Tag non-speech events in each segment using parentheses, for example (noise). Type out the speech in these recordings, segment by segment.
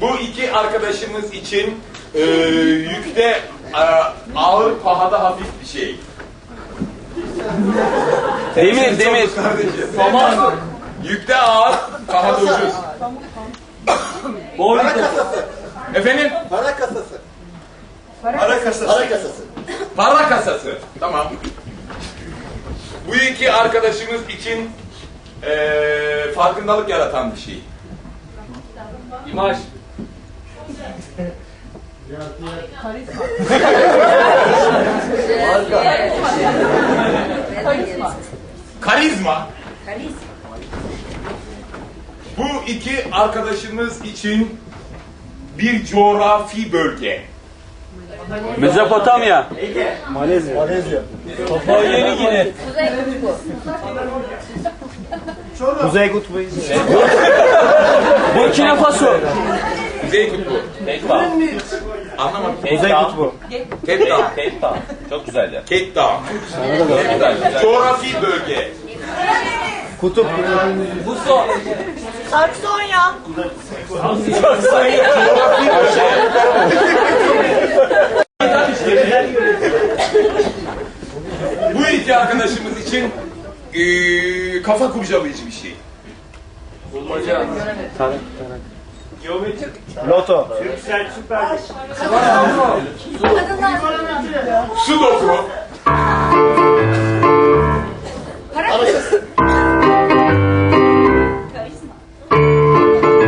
Bu iki arkadaşımız için e, yükte e, ağır, pahada hafif bir şey. Demir, demir. Tamam. Yükte ağır, pahada ucuz. Para kasası. Efendim? Para kasası. Para kasası. Para kasası. Tamam. Bu iki arkadaşımız için e, farkındalık yaratan bir şey. İmaj. Karizma. Bu iki arkadaşımız için bir coğrafi bölge. Mezopotamya. Malezya. Papua Yeni Gine. Kuzey Kutbu. Burkina Faso. Kuzey Kutbu. Cape Town. Anlamadım. Kuzey Kutbu. Cape Town. Cape Town. Çok güzel yer. Cape Town. Güzel, güzel. Coğrafi bölge. Kutup. Buso. Saksonya. Bu iki arkadaşımız için eee, kafa kurcalayıcı bir şey. Loto. Sudoku.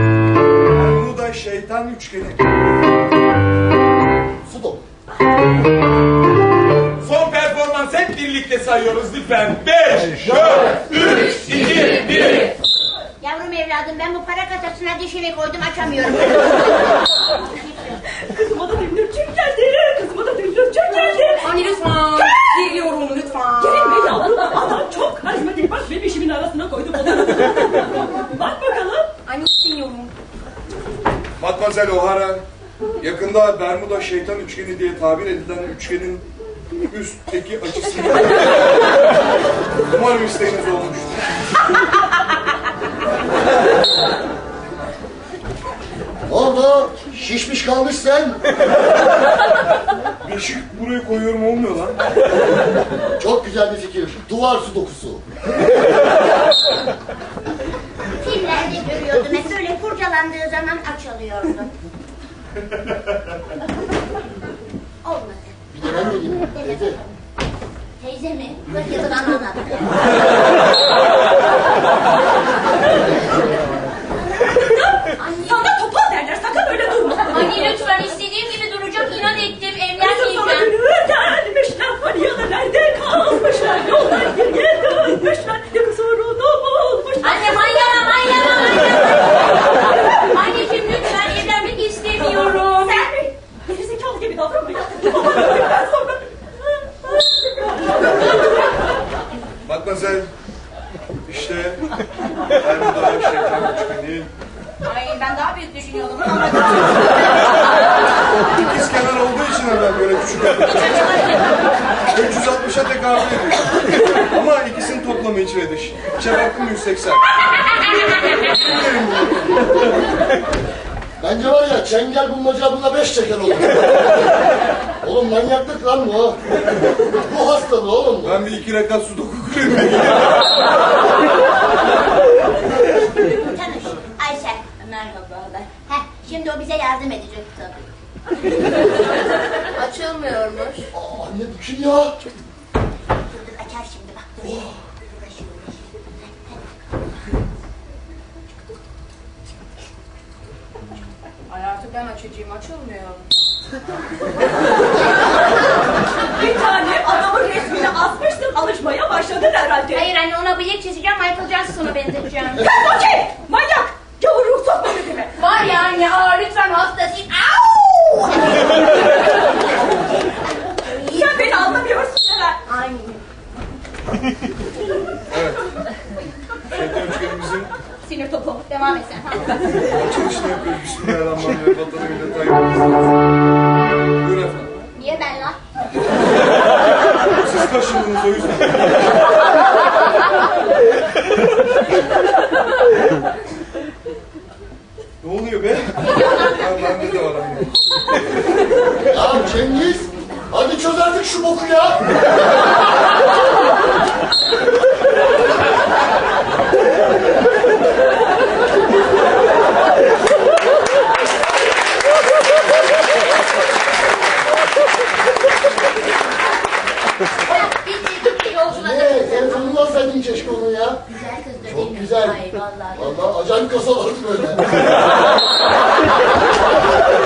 Bermuda şeytan üçgeni. Su birlikte sayıyoruz lütfen. 5, 4, 3, 2, 1. Yavrum evladım ben bu para kasasına dişimi koydum açamıyorum. (laughs) Kızıma da döndürcük geldi. Kızıma da döndürcük geldi. Anne lütfen. Geliyorum lütfen. Gelin be yavrum. Adam çok karizmatik. Bak bebişimin arasına koydum. Bak bakalım. Anne istemiyorum. Matmazel O'Hara yakında Bermuda şeytan üçgeni diye tabir edilen üçgenin üstteki açısını Umarım isteğiniz olmuştur. Ne oldu? Şişmiş kalmış sen. Beşik buraya koyuyorum olmuyor lan. Çok güzel bir fikir. Duvar su dokusu. Filmlerde görüyordum hep böyle kurcalandığı zaman açılıyordu. Olmadı. 太致命，不要做那么难的。Şeytan Ay ben daha büyük düşünüyordum. ikiz kenar olduğu için hemen böyle küçük yaptım. 360'a tekabül ediyor. Ama ikisinin toplamı iç ve dış. İçe baktım 180. Bence var ya çengel bulmaca buna beş çeker olur. Oğlum manyaklık lan bu. Bu hastalığı oğlum. Ben bir iki rekat sudoku kurayım. Tanış. Ayşe. Merhabalar. Heh, şimdi o bize yardım edecek tabii. Açılmıyormuş. Aa, anne bu kim ya? Dur dur açar şimdi bak. Dur. Ay artık ben açacağım açılmıyor. Bir tane adamın resmini asmışsın. Alışmaya başladın herhalde. Hayır anne ona bıyık çizeceğim Michael Jackson'u benzeteceğim. (laughs) Sen bakayım. Manyak. Gavur ruh sokma dedime. Var ya anne aa lütfen hastasıyım. Au! Sen beni anlamıyorsun herhalde. Ay. Şeytan üçgenimizin Devam et sen. Ha. (laughs) açılışını yapıyoruz. Bismillahirrahmanirrahim. Vatanı millete hayırlı. Buyurun efendim. Niye ben lan? Siz kaşındınız o yüzden. (laughs) Ne oluyor be? ha, bende de var aynı. Ya Cengiz, hadi çöz artık şu boku ya. (laughs) güzel. Ay vallahi. Vallahi acayip kasalar böyle. (laughs)